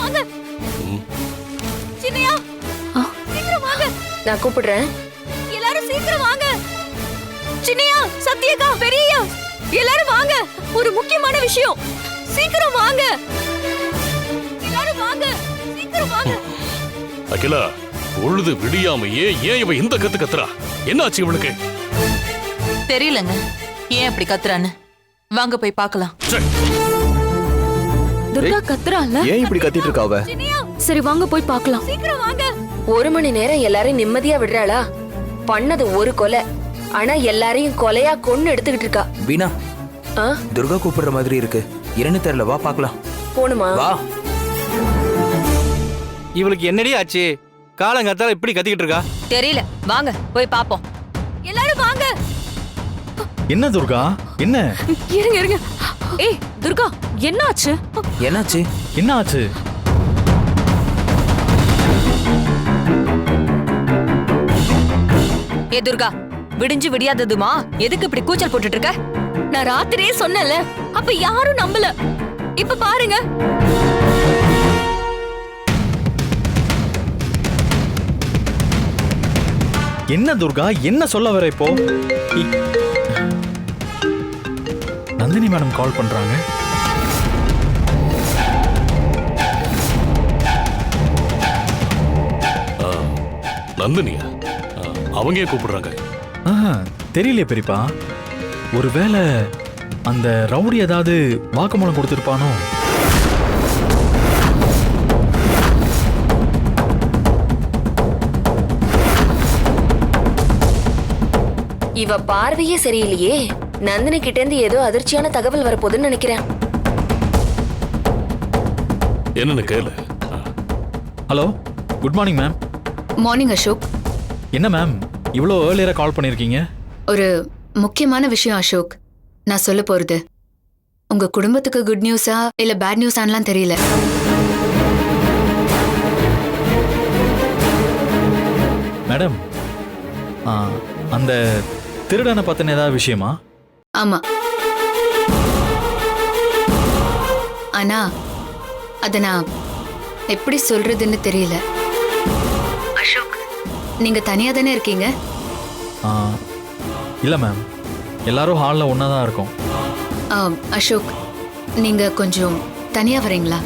வாங்க சின்னையா. சீக்கிரம் வாங்க நான் கூப்பிடுறேன். எல்லாரும் சீக்கிரம் வாங்க சின்னையா சத்யகா பெரியயா எல்லாரும் வாங்க. ஒரு முக்கியமான விஷயம். சீக்கிரம் வாங்க எல்லாரும் வாங்க. சீக்கிரம் வாங்க அகிலா பொழுது விடியாமையே ஏன் இவ இந்த கத்து கத்துறா? என்னாச்சு இவளுக்கு? தெரியலங்க. ஏன் அப்படி கத்துறான்னு? வாங்க போய் பார்க்கலாம். துர்கா கத்துறால ஏன் இப்படி கத்திட்டு இருக்கா அவ சரி வாங்க போய் பார்க்கலாம். சீக்கிரம் வாங்க. ஒரு மணி நேரம் எல்லாரையும் நிம்மதியா விடுறாளா? பண்ணது ஒரு கொலை. ஆனா எல்லாரையும் கொலையா கொன்னு எடுத்துக்கிட்டு இருக்கா. வீணா ஆ, துர்கா கூப்பிடுற மாதிரி இருக்கு. இரண்டு தெரியல வா பார்க்கலாம். போணுமா? வா. இவளுக்கு என்னடி ஆச்சு? காலங்கத்தால இப்படி கத்திக்கிட்டு இருக்கா? தெரியல. வாங்க போய் பாப்போம் எல்லாரும் வாங்க. என்ன துர்கா? என்ன? இருங்க இருங்க. ஏய் துர்கா என்னாச்சு? என்னாச்சு? என்ன ஆச்சு ஏ துர்கா விடிஞ்சு விடியாததுமா? எதுக்கு இப்படி கூச்சல் போட்டுட்டு இருக்க நான் ராத்திரியே சொன்னல அப்ப யாரும் நம்பல. இப்ப பாருங்க. என்ன துர்கா என்ன சொல்ல வர இப்போ? நந்தினி மேடம் கால் பண்றாங்க. நந்தினியா? அவங்க கூப்பிடுறாங்க. ஆஹா, தெரியலையே பெரியப்பா. ஒருவேளை அந்த ரவுடி ஏதாவது வாக்குமூலம் கொடுத்திருப்பானோ? இவ பார்வையே சரியில்லையே. நந்தினி கிட்ட இருந்து ஏதோ அதிர்ச்சியான தகவல் வரப்போகுதுன்னு நினைக்கிறேன். என்னன்னு கேளு. Hello good morning ma'am. Morning Ashok என்ன மேம் இவ்வளோ ஏர்லியராக கால் பண்ணியிருக்கீங்க ஒரு முக்கியமான விஷயம் அசோக் நான் சொல்ல போறது. உங்க குடும்பத்துக்கு குட் நியூஸா இல்ல பேட் நியூஸான்லாம் தெரியல. மேடம் ஆ, அந்த திருடனை பற்றின ஏதாவது விஷயமா? ஆமா. ஆனா அத நான் எப்படி சொல்றதுன்னு தெரியல. நீங்க தனியா தானே இருக்கீங்க? இல்லை மேம் எல்லாரும் ஹாலில் ஒன்றா தான் இருக்கோம். அசோக் நீங்க கொஞ்சம் தனியா வரீங்களா?